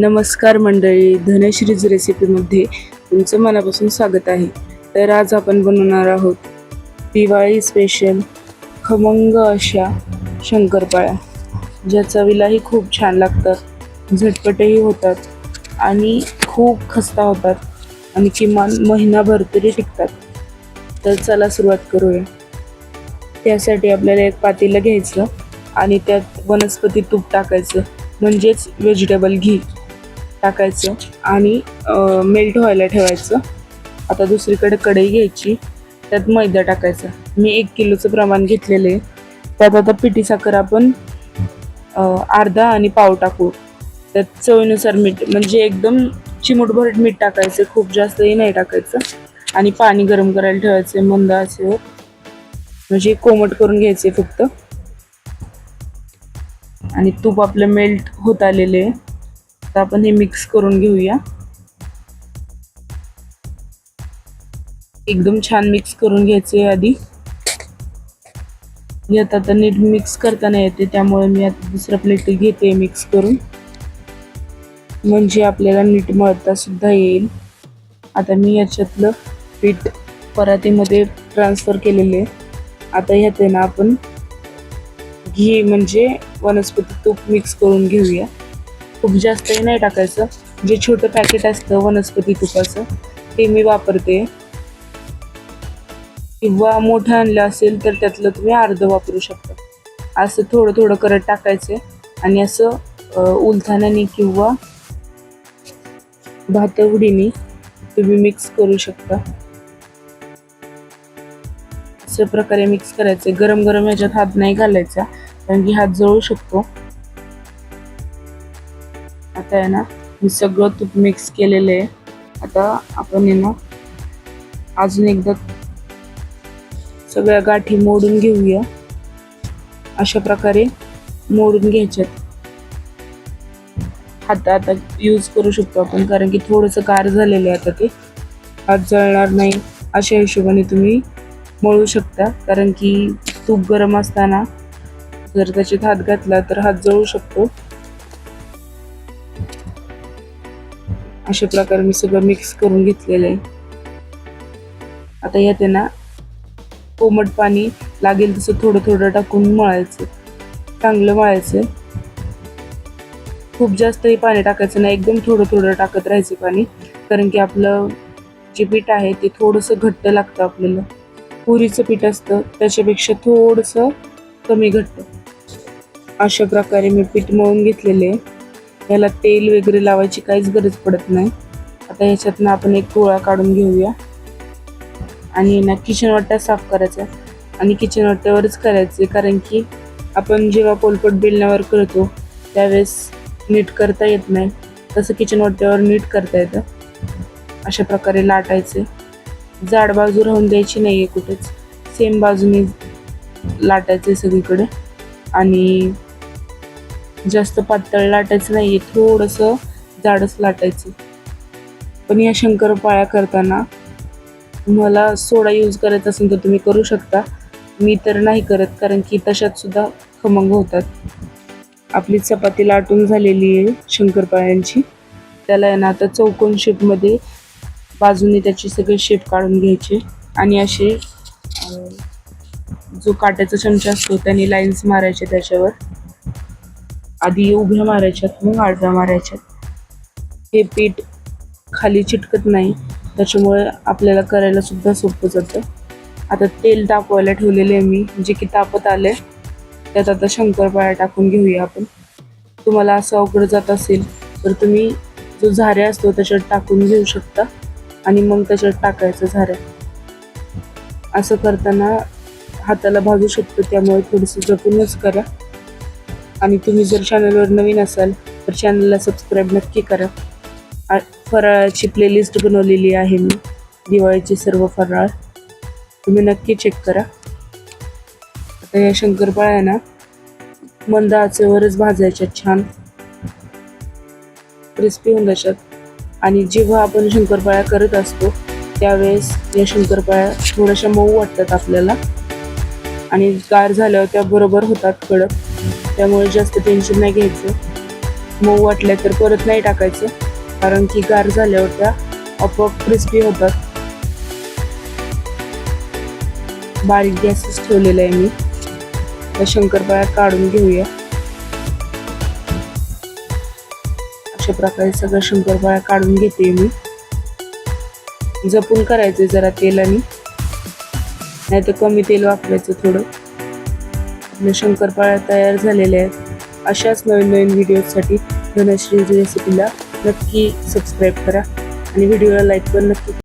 नमस्कार मंडळी धनश्रीज रेसिपीमध्ये तुमचं मनापासून स्वागत आहे. तर आज आपण बनवणार आहोत दिवाळी स्पेशल खमंग अशा शंकरपाळ्या. ज्या चवीलाही खूप छान लागतात झटपटही होतात आणि खूप खस्ता होतात आणि किमान महिनाभर तरी टिकतात. तर चला सुरुवात करूया. त्यासाठी आपल्याला एक पातेलं घ्यायचं आणि त्यात वनस्पती तूप टाकायचं म्हणजेच व्हेजिटेबल घी. टाकायचं आणि मेल्ट व्हायला ठेवायचं. आता दुसरीकडे कढई घ्यायची त्यात मैदा टाकायचा. मी एक किलोचं प्रमाण घेतलेलं आहे. त्यात आता पिठी साखर आपण अर्धा आणि पाव टाकू. त्यात चवीनुसार मीठ म्हणजे एकदम चिमूटभर मीठ टाकायचं खूप जास्तही नाही टाकायचं. आणि पाणी गरम करायला ठेवायचं मंद असे. म्हणजे कोमट करून घ्यायचे फक्त. आणि तूप आपलं मेल्ट होत आलेले आहे. आता आपण हे मिक्स करून घेऊया. एकदम छान मिक्स करून घ्यायचे आधी. यात आता नीट मिक्स करताना येते त्यामुळे मी आता दुसऱ्या प्लेट घेते मिक्स करून. म्हणजे आपल्याला नीट मळता सुद्धा येईल. आता मी याच्यातलं पीठ परातीमध्ये ट्रान्सफर केलेले. आता ह्यात ना आपण घी म्हणजे वनस्पती तूप मिक्स करून घेऊया. खूप जास्तही नाही टाकायचं. जे छोटं पॅकेट असतं वनस्पती तुपाचं ते मी वापरते. किंवा मोठं आणलं असेल तर त्यातलं तुम्ही अर्ध वापरू शकता. असं थोडं थोडं करत टाकायचे आणि असं उलथाण्याने किंवा भातवडीने तुम्ही मिक्स करू शकता. अशा प्रकारे मिक्स करायचे. गरम गरम ह्याच्यात हात नाही घालायचा कारण की हात जळू शकतो. आता आहे ना मी सगळं तूप मिक्स केलेलं आहे. आता आपण आहे ना अजून एकदा सगळ्या गाठी मोडून घेऊया. अशा प्रकारे मोडून घ्यायच्यात. हात आता यूज करू शकतो आपण कारण की थोडंसं गार झालेलं आहे आता ते. हात जळणार नाही अशा हिशोबाने तुम्ही मळू शकता. कारण की तूप गरम असताना जर त्याच्यात हात घातला तर हात जळू शकतो. अशा प्रकारे मी सगळं मिक्स करून घेतलेलं आहे. आता यात ना कोमट पाणी लागेल तसं थोडं थोडं टाकून मळायचं. चांगलं मळायचं. खूप जास्तही पाणी टाकायचं नाही एकदम थोडं थोडं टाकत राहायचं पाणी. कारण की आपलं जे पीठ आहे ते थोडंसं घट्ट लागतं आपल्याला. पुरीचं पीठ असतं त्याच्यापेक्षा थोडंसं कमी घट्ट. अशा प्रकारे मी पीठ मळून घेतलेले आहे. याला तेल वगैरे लावायची काहीच गरज पडत नाही. आता ह्याच्यातनं आपण एक गोळा काढून घेऊया. आणि ना किचन वाट्या साफ करायचा. आणि किचन वाट्यावरच करायचे कारण की आपण जेव्हा पोलपट बेलण्यावर करतो त्यावेळेस नीट करता येत नाही. तसं किचन वाट्यावर नीट करता येतं. अशा प्रकारे लाटायचे. जाड बाजू राहून द्यायची नाही आहे कुठेच. सेम बाजूने लाटायचे सगळीकडे. आणि जास्त पातळ लाटायचं नाही आहे थोडंसं जाडच लाटायचं. पण या शंकरपाळ्या करताना तुम्हाला सोडा यूज करायचा असेल तर तुम्ही करू शकता. मी तर नाही करत कारण की तशात सुद्धा खमंग होतात. आपली चपाती लाटून झालेली आहे शंकरपाळ्यांची. त्याला आहे ना आता चौकोन शेपमध्ये बाजूने त्याची सगळी शेप काढून घ्यायचे. आणि असे जो काट्याचा चमचा असतो त्याने लाईन्स मारायचे त्याच्यावर. आधी उभ्या मारायच्यात मग आडव्या मारायच्यात. हे पीठ खाली चिटकत नाही. त्याच्यामुळे आपल्याला करायला सुद्धा सोपं जातं. आता तेल तापवायला ठेवलेले आहे मी. जे की तापत आले त्यात आता शंकरपाळ्या टाकून घेऊया आपण. तुम्हाला असं अवघड जात असेल तर तुम्ही जो झाऱ्या असतो त्याच्यात टाकून घेऊ शकता. आणि मग त्याच्यात टाकायचं झाऱ्या. असं करताना हाताला भाजू शकतो त्यामुळे थोडंसं जपूनच करा. आणि तुम्ही जर चॅनलवर नवीन असाल तर चॅनलला सबस्क्राईब नक्की करा. फराळाची प्लेलिस्ट बनवलेली आहे मी दिवाळीचे सर्व फराळ. तुम्ही नक्की चेक करा. आता या शंकरपाळ्यांना आहे मंद आचेवरच भाजायच्या छान. क्रिस्पी होऊन जातात. आणि जेव्हा आपण शंकरपाळ्या करत असतो त्यावेळेस या शंकरपाळ्या थोड्याशा मऊ वाटतात आपल्याला. आणि गार झाल्यावर त्या बरोबर होतात कडक. त्यामुळे जास्त टेन्शन नाही घ्यायचं. मऊ वाटल्या तर परत नाही टाकायचं कारण की गार झाल्यावर त्या आपोआप क्रिस्पी होतात. बारीक गॅसेस ठेवलेला आहे मी. त्या शंकरपाळ्या काढून घेऊया. अशा प्रकारे सगळ्या शंकरपाळ्या काढून घेते मी. जपून करायचं जरा तेलाने. नाही तर कमी तेल वापरायचं थोडं. आपले शंकरपाळ्या तयार झालेल्या आहेत. अशाच नवीन नवीन व्हिडिओसाठी धनश्री रेसिपीला नक्की सबस्क्राईब करा. आणि व्हिडिओला लाईक पण नक्की